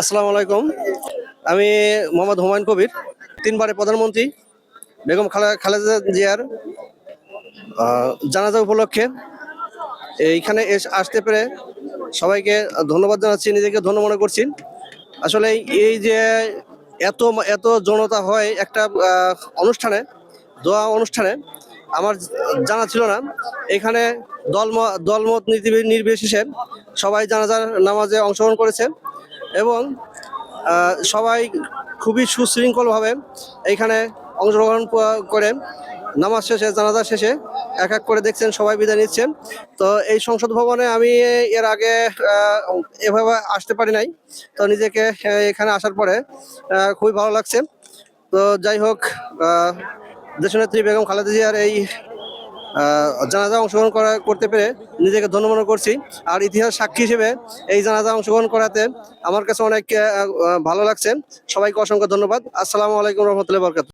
আসসালামু আলাইকুম। আমি মোহাম্মদ হুমায়ুন কবির তিনবারে প্রধানমন্ত্রী, বেগম খালা, খালেদা জিয়ার জানাজা উপলক্ষে। এইখানে আসতে পেরে সবাইকে ধন্যবাদ জানাচ্ছি, নিজেকে ধন্য মনে করছি। আসলে এই যে এত এত জনতা হয় একটা অনুষ্ঠানে, দোয়া অনুষ্ঠানে, আমার জানা ছিল না। এখানে দলম, দলমত নীতি নির্বিশেষে সবাই জানাজার নামাজে অংশগ্রহণ করেছে। এবং সবাই খুবই সুশৃঙ্খলভাবে এইখানে অংশগ্রহণ করে। নামাজ শেষে, জানাজা শেষে এক এক করে দেখছেন, সবাই বিদায় নিচ্ছেন। তো এই সংসদ ভবনে আমি এর আগে এভাবে আসতে পারি নাই। তো নিজেকে এখানে আসার পরে খুবই ভালো লাগছে। তো যাই হোক দেশনেত্রী বেগম খালেদা জিয়ার এই জানাজা অংশগ্রহণ করা, করতে পেরে নিজেকে ধন্য মনে করছি। আর ইতিহাস সাক্ষী হিসেবে এই জানাজা অংশগ্রহণ করাতে আমার কাছে অনেক ভালো লাগছে। সবাইকে অসংখ্য ধন্যবাদ। আসসালামু আলাইকুম রহমতুল্লাহ বরকাত